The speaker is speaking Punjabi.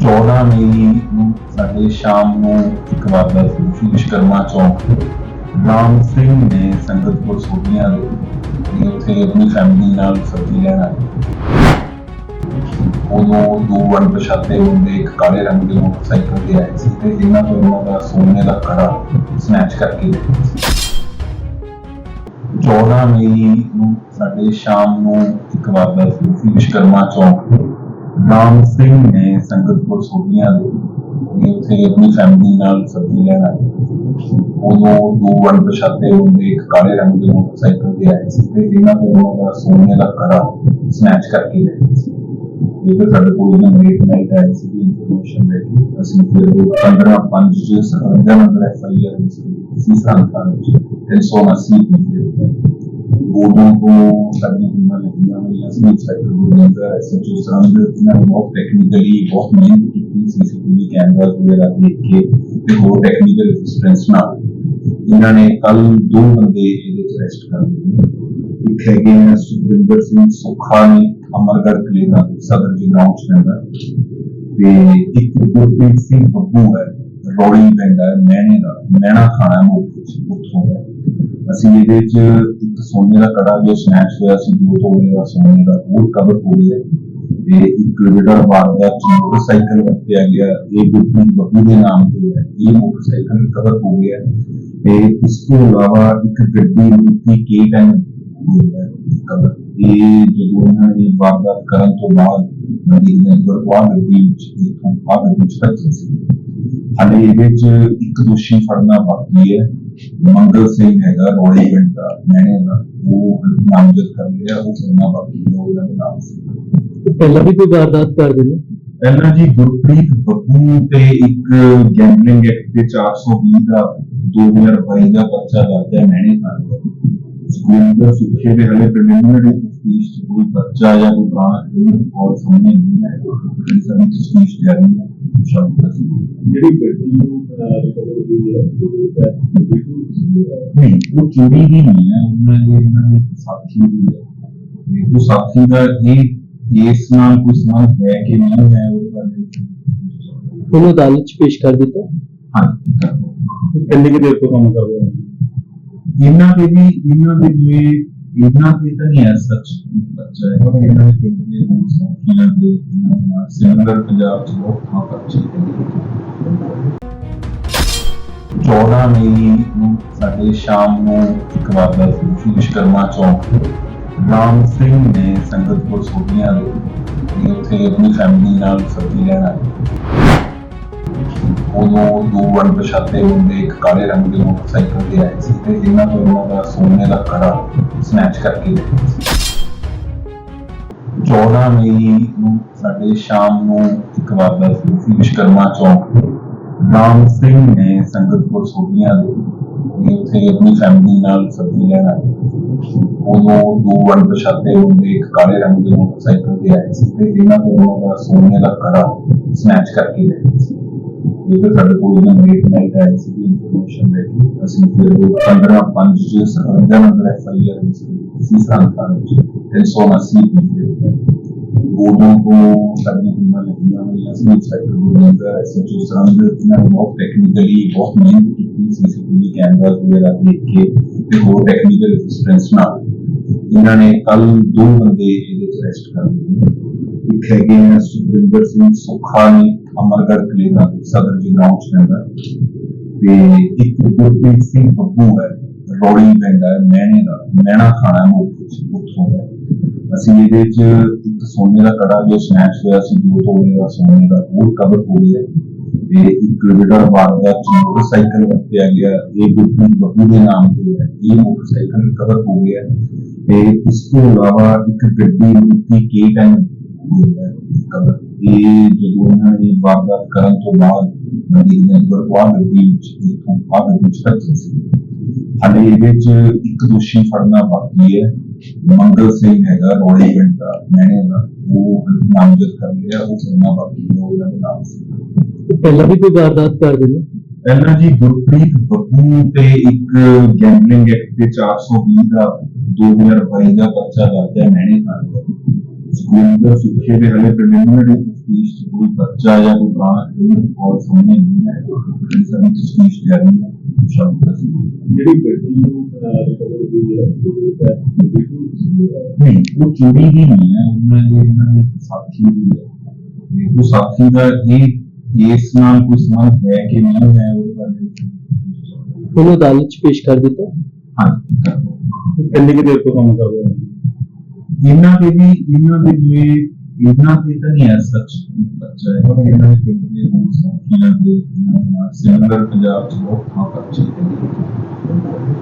14 ਮਈ ਨੂੰ ਸਾਡੇ ਸ਼ਾਮ ਨੂੰ ਇੱਕ ਵਾਰਦਾਤ ਹੋਈ ਸੀ ਵਿਸ਼ਕਰਮਾ ਚੌਂਕ ਰਾਮ ਸਿੰਘ ਨੇ ਸੰਗਤਪੁਰ ਸੋਢੀਆਂ ਦੇ ਉੱਥੇ ਆਪਣੀ ਫੈਮਿਲੀ ਨਾਲ ਸਬਜ਼ੀ ਲੈਣ ਆਏ। ਉਦੋਂ ਦੋ ਅਣਪਛਾਤੇ ਬੰਦੇ ਇੱਕ ਕਾਲੇ ਰੰਗ ਦੇ ਮੋਟਰਸਾਈਕਲ ਤੇ ਆਏ ਸੀ ਤੇ ਇਹਨਾਂ ਤੋਂ ਇਹਨਾਂ ਦਾ ਸੋਨੇ ਦਾ ਕੜਾ ਸਨੈਚ ਕਰਕੇ ਲੈ ਗਏ ਸੀ। 14 ਮਈ ਨੂੰ ਸਾਡੇ ਸ਼ਾਮ ਨੂੰ ਇੱਕ ਵਾਰਦਾਤ ਹੋਈ ਸੀ ਵਿਸ਼ਕਰਮਾ ਚੌਂਕ ਤੇ ਰਾਮ ਸਿੰਘ ਨੇ ਸੰਗਤਪੁਰ ਸੋਢੀਆਂ ਦੇ ਉੱਥੇ ਆਪਣੀ ਫੈਮਿਲੀ ਨਾਲ ਸਬਜ਼ੀ ਲੈਣ ਆਏ। ਉਦੋਂ ਦੋ ਅਣਪਛਾਤੇ ਬੰਦੇ ਇੱਕ ਕਾਲੇ ਰੰਗ ਦੇ ਮੋਟਰਸਾਈਕਲ ਤੇ ਆਏ ਸੀ ਤੇ ਇਹਨਾਂ ਤੋਂ ਇਹਨਾਂ ਦਾ ਸੋਨੇ ਦਾ ਕੜਾ ਸਨੈਚ ਕਰਕੇ ਲੈ ਗਏ ਸੀ। ਇਹ ਫਿਰ ਸਾਡੇ ਕੋਲ ਇਹਨਾਂ ਲੇਟ ਨਾਈਟ ਆਈ ਸੀ ਇਨਫੋਰਮੇਸ਼ਨ ਲੈ ਕੇ। ਅਸੀਂ ਫਿਰ ਉਹ 15 5 ਚ ਸਰਹੰਦਾਂ ਅੰਦਰ ਐਫ ਆਈ ਸੀ ਸੰਥਾਂ ਵਿੱਚ 380 ਪੀਏ ਉਦੋਂ ਤੋਂ ਸਾਡੀ ਟੀਮਾਂ ਲੱਗੀਆਂ ਹੋਈਆਂ ਸੀ ਇੰਸਪੈਕਟਰ ਗੁਰਵਿੰਦਰ ਐਸਐਚਓ ਸਰਹੰਦ ਇਹਨਾਂ ਨੇ ਬਹੁਤ ਟੈਕਨੀਕਲੀ ਬਹੁਤ ਮਿਹਨਤ ਕੀਤੀ ਸੀਸੀਟੀਵੀ ਕੈਮਰਾ ਵਗੈਰਾ ਦੇਖ ਕੇ ਤੇ ਹੋਰ ਟੈਕਨੀਕਲ ਅਸਿਸਟੈਂਸ ਨਾਲ। ਇਹਨਾਂ ਨੇ ਕੱਲ ਦੋ ਬੰਦੇ ਇਹਦੇ ਚ ਅਰੈਸਟ ਕਰ ਲਏ ਇੱਕ ਹੈਗੇ ਆ ਸੁਖਵਿੰਦਰ ਸਿੰਘ ਸੁਖਾ ਨੇ, ਅਮਰਗੜ੍ਹ ਕਿਲੇ ਦਾ ਸਦਰ ਜੀ ਗਰਾਊਂਡ ਚ ਰਹਿੰਦਾ। ਤੇ ਇੱਕ ਗੁਰਪ੍ਰੀਤ ਸਿੰਘ ਬੱਬੂ ਹੈ ਰੋੜੀ ਪਿੰਡ ਹੈ, ਮਹਿਣੇ ਦਾ, ਮਹਿਣਾ ਖਾਣਾ ਮੋਟ ਉੱਥੋਂ ਹੈ ਅਸੀਂ ਇਹਦੇ ਚ ਇੱਕ ਸੋਨੇ ਦਾ ਕੜਾ ਜੋ ਸਨੈਚ ਹੋਇਆ ਸੀ, ਦੋ ਤੋਲੇ ਦਾ ਸੋਨੇ ਦਾ ਉਹ ਕਵਰ ਹੋ ਗਿਆ ਤੇ ਇੱਕ ਜਿਹੜਾ ਵਾਰਦਾਤ ਚ ਮੋਟਰਸਾਈਕਲ ਵਰਤਿਆ ਗਿਆ, ਇਹ ਗੁਰਪ੍ਰੀਤ ਬੱਬੂ ਦੇ ਨਾਮ ਤੇ ਹੈ। ਇਹ ਮੋਟਰਸਾਈਕਲ ਕਵਰ ਹੋ ਗਿਆ ਤੇ ਇਸ ਤੋਂ ਇਲਾਵਾ ਇੱਕ ਗੱਡੀ ਰੂਪੀ K10 ਹੋਈ ਕਵਰ ਇਹ ਜਦੋਂ ਇਹਨਾਂ ਨੇ ਵਾਰਦਾਤ ਕਰਨ ਤੋਂ ਬਾਅਦ ਨਦੀ ਨੇ ਵਰਤਵਾ ਗੱਡੀ ਵਿੱਚ, ਇਥੋਂ ਆ ਗੱਡੀ ਵਿੱਚ ਸੀ। ਹਾਲੇ ਇਹਦੇ ਚ ਇੱਕ ਦੋਸ਼ੀ ਫੜਨਾ ਬਾਕੀ ਹੈ। ਮੰਗਲ ਸਿੰਘ ਹੈਗਾ ਰੋੜੀ ਪਿੰਡ ਦਾ ਮੈਨੇ ਦਾ ਉਹ ਨਾਮਜ਼ਦ ਕਰ ਲਿਆ ਉਹ ਫੜਨਾ ਬਾਕੀ ਹੈ ਉਹਦਾ ਨਾਮ ਪਹਿਲਾਂ ਵੀ ਕੋਈ ਵਾਰਦਾਤ ਕਰਦੇ ਨੇ ਪਹਿਲਾਂ ਜੀ ਗੁਰਪ੍ਰੀਤ ਬੱਬੂ ਤੇ ਇੱਕ ਗੈਂਬਲਿੰਗ ਐਕਟ ਦੇ 420 ਦਾ 2022 ਦਾ ਪਰਚਾ ਦਰਜ ਹੈ ਮੈਨੇ ਨਾਲ ਸੁਖਿੰਦਰ ਸੁਖੇ ਦੇ ਹਲੇ ਪ੍ਰੀਲਿਮਿਨਰੀ ਤਫਤੀਸ਼ ਕੋਈ ਬੱਚਾ ਜਾਂ ਕੋਈ ਪੁਰਾਣਾ ਕ੍ਰਿਮੀਨਲ ਰਿਕਾਰਡ ਸਾਹਮਣੇ ਨਹੀਂ ਹੈ ਸਾਡੀ ਤਫਤੀਸ਼ ਜਾਰੀ ਹੈ। ਸ਼ਾਮਲ ਅਸੀਂ ਜਿਹੜੀ ਗੱਡੀ ਨੂੰ ਰਿਕਵਰ ਹੋਈ ਹੈ ਉਹ ਹੈ ਨਹੀਂ ਉਹ ਚੋਰੀ ਦੀ ਨਹੀਂ ਹੈ ਉਹਨਾਂ ਨੇ ਇਹਨਾਂ ਨੇ ਇੱਕ ਸਾਥੀ ਦੀ ਹੈ ਤੇ ਉਹ ਸਾਥੀ ਦਾ ਇਹ ਇਸ ਨਾਲ ਕੋਈ ਸੰਬੰਧ ਹੈ ਕਿ ਨਹੀਂ ਹੈ ਉਹਦੇ ਬਾਰੇ ਉਹਨੂੰ ਅਦਾਲਤ 'ਚ ਪੇਸ਼ ਕਰ ਦਿੱਤਾ ਹਾਂ ਕਰਦੇ ਕਿੰਨੀ ਕੁ ਦੇਰ ਤੋਂ ਕੰਮ ਕਰਦੇ ਹੋ ਇਹਨਾਂ ਦੇ ਵੀ ਇਹਨਾਂ ਦੇ ਜਿਵੇਂ ਇਹਨਾਂ ਦੇ ਤਾਂ ਨਹੀਂ ਹੈ ਸੱਚ ਬੱਚਾ ਹੈ ਪਰ ਇਹਨਾਂ ਦੇ ਪਿੰਡ ਦੇ ਹੋਰ ਦੇ ਸਿਮੰਦਰ ਪੰਜਾਬ ਚ ਬਹੁਤ ਥਾਂ ਪਰਚੇ ਨੇ 14 ਮਈ ਨੂੰ ਸਾਡੇ ਸ਼ਾਮ ਨੂੰ ਇੱਕ ਵਾਰਦਾਤ ਹੋਈ ਸੀ ਵਿਸ਼ਕਰਮਾ ਚੌਂਕ ਰਾਮ ਸਿੰਘ ਨੇ ਸੰਗਤਪੁਰ ਸੋਢੀਆਂ ਦੇ ਉੱਥੇ ਆਪਣੀ ਫੈਮਿਲੀ ਨਾਲ ਸਬਜ਼ੀ ਲੈਣਾ ਉਦੋਂ ਦੋ ਅਣਪਛਾਤੇ ਹੁੰਦੇ, ਇੱਕ ਕਾਲੇ ਰੰਗ ਦੇ ਮੋਟਰਸਾਈਕਲ ਤੇ ਆਏ ਸੀ ਤੇ ਇਹਨਾਂ ਤੋਂ ਇਹਨਾਂ ਦਾ ਸੋਨੇ ਦਾ ਕੜਾ ਸਨੈਚ ਕਰਕੇ ਲੈ ਗਏ ਸੀ। 14 ਮਈ ਨੂੰ ਸਾਡੇ ਸ਼ਾਮ ਨੂੰ ਇੱਕ ਵਾਰਦਾਤ ਸੀ ਵਿਸ਼ਕਰਮਾ ਚੌਂਕ ਤੇ। ਰਾਮ ਸਿੰਘ ਨੇ ਸੰਗਤਪੁਰ ਸੋਢੀਆਂ ਦੇ ਉੱਥੇ ਆਪਣੀ ਫੈਮਿਲੀ ਨਾਲ ਸਬਜ਼ੀ ਲੈਣ। ਆਏ ਉਦੋਂ ਦੋ ਅਣਪਛਾਤੇ ਹੁੰਦੇ, ਇੱਕ ਕਾਲੇ ਰੰਗ ਦੇ ਮੋਟਰਸਾਈਕਲ ਤੇ ਆਏ ਸੀ ਤੇ ਇਹਨਾਂ ਤੋਂ ਇਹਨਾਂ ਦਾ ਸੋਨੇ ਦਾ ਕੜਾ ਸਨੈਚ ਕਰਕੇ ਲੈ ਗਏ ਸੀ। people have to put in a great night ICT information that you simply under punches, then under FIR, and so on. ਆਈ ਆਰ ਸੀ ਸੰਥਾਂ ਵਿੱਚ 380 ਪੀਏ ਉਦੋਂ ਤੋਂ ਸਾਡੀ ਟੀਮਾਂ ਲੱਗੀਆਂ ਹੋਈਆਂ ਸੀ ਇੰਸਪੈਕਟਰ ਗੁਰਵਿੰਦਰ ਐਸਐਚਓ ਸਰਹੰਦ ਇਹਨਾਂ ਨੇ ਬਹੁਤ ਟੈਕਨੀਕਲੀ ਬਹੁਤ ਮਿਹਨਤ ਕੀਤੀ ਸੀਸੀਟੀਵੀ ਕੈਮਰਾ ਵਗੈਰਾ ਦੇਖ ਕੇ ਤੇ ਹੋਰ ਟੈਕਨੀਕਲ ਅਸਿਸਟੈਂਸ ਨਾਲ। ਇਹਨਾਂ ਨੇ ਕੱਲ ਦੋ ਬੰਦੇ ਇਹਦੇ ਚ ਅਰੈਸਟ ਕਰ ਲਏ ਇੱਕ ਹੈਗੇ ਆ ਸੁਖਵਿੰਦਰ ਸਿੰਘ ਸੁਖਾ ਨੇ, ਅਮਰਗੜ੍ਹ ਕਿਲੇ ਦਾ, ਸਦਰ ਜੀ ਗਰਾਊਂਡ ਚ ਰਹਿੰਦਾ। ਤੇ ਇੱਕ ਗੁਰਪ੍ਰੀਤ ਸਿੰਘ ਬੱਬੂ ਹੈ। ਰੋੜੀ ਪਿੰਡ ਹੈ ਮਹਿਣੇ ਦਾ ਮਹਿਣਾ ਖਾਣਾ ਉੱਥੋਂ ਹੈ ਅਸੀਂ ਇਹਦੇ ਚ ਇੱਕ ਸੋਨੇ ਦਾ ਕੜਾ, ਜੋ ਸਨੈਚ ਹੋਇਆ ਸੀ, ਦੋ ਤੋਲੇ ਦਾ ਸੋਨੇ ਦਾ, ਉਹ ਕਵਰ ਹੋ ਗਿਆ। ਤੇ ਇੱਕ ਜਿਹੜਾ ਵਾਰਦਾਤ ਚ ਮੋਟਰਸਾਈਕਲ ਵਰਤਿਆ ਗਿਆ, ਇਹ ਗੁਰਪ੍ਰੀਤ ਬੱਬੂ ਦੇ ਨਾਮ ਤੇ ਹੈ। ਇਹ ਮੋਟਰਸਾਈਕਲ ਕਵਰ ਹੋ ਗਿਆ। ਤੇ ਇਸ ਤੋਂ ਇਲਾਵਾ ਇੱਕ ਗੱਡੀ ਰੂਪੀ K10 ਹੋਈ ਕਵਰ ਇਹ ਜਦੋਂ ਇਹਨਾਂ ਨੇ ਵਾਰਦਾਤ ਕਰਨ ਤੋਂ ਬਾਅਦ, ਨਦੀ ਨੇ ਗੱਡੀ ਵਿੱਚ, ਇਥੋਂ ਆ ਗੱਡੀ ਵਿੱਚ ਰੱਖੀ ਸੀ। ਹਾਲੇ ਇਹਦੇ ਚ ਇੱਕ ਦੋਸ਼ੀ ਫੜਨਾ ਬਾਕੀ ਹੈ। ਮੰਗਲ ਸਿੰਘ ਹੈਗਾ ਰੋੜੀ ਪਿੰਡ ਦਾ ਮੈਨੇ ਦਾ ਉਹ ਨਾਮਜ਼ਦ ਕਰ ਲਿਆ ਉਹ ਫੜਨਾ ਬਾਕੀ ਹੈ ਉਹਦਾ ਨਾਮ ਪਹਿਲਾਂ ਵੀ ਕੋਈ ਵਾਰਦਾਤ ਕਰਦੇ ਨੇ? ਪਹਿਲਾਂ ਜੀ ਗੁਰਪ੍ਰੀਤ ਬੱਬੂ ਤੇ ਇੱਕ ਗੈਂਬਲਿੰਗ ਐਕਟ ਦੇ 420 ਦਾ 2022 ਦਾ ਪਰਚਾ ਦਰਜ ਹੈ ਮੈਨੇ ਨਾਲ ਸੁਖਵਿੰਦਰ ਸੁਖੇ ਦੇ ਹਲੇ ਪ੍ਰੀਲਿਮਿਨਰੀ ਤਫਤੀਸ਼ ਚ ਕੋਈ ਬੱਚਾ ਜਾਂ ਕੋਈ ਪੁਰਾਣਾ ਕਲੀਨਿਕ ਰਿਪੋਰਟ ਸਾਹਮਣੇ ਨਹੀਂ ਹੈ ਜਿਹੜੀ ਸਾਡੀ ਤਫਤੀਸ਼ ਜਾਰੀ ਹੈ ਸ਼ਾਮ ਤੱਕ ਜਿਹੜੀ ਬੇਟੀ ਨੂੰ ਰਿਕਵਰ ਹੋਈ ਹੈ ਉਹਦੇ ਵਿੱਚ ਬੇਟੀ ਨਹੀਂ ਉਹ ਚੋਰੀ ਦੀ ਨਹੀਂ ਹੈ ਉਹਨਾਂ ਦੇ ਇਹਨਾਂ ਦੇ ਇੱਕ ਸਾਥੀ ਦੀ ਹੈ ਤੇ ਉਹ ਸਾਥੀ ਦਾ ਇਹ ਕੇਸ ਨਾਲ ਕੋਈ ਸੰਬੰਧ ਹੈ ਕਿ ਨਹੀਂ ਹੈ ਇਹਨਾਂ ਦੇ ਵੀ ਇਹਨਾਂ ਦੇ ਜਿਵੇਂ ਇਹਨਾਂ ਦੇ ਤਾਂ ਨਹੀਂ ਐ ਸੱਚ ਬੱਚਾ ਹੈ ਪਰ ਇਹਨਾਂ ਦੇ ਪਿੰਡ ਦੇ ਹੋਰ ਸਾਥੀਆਂ ਦੇ ਸਿਮਲਰ ਪੰਜਾਬ ਚ ਬਹੁਤ ਥਾਂ ਪਰ ਚੱਲਦੇ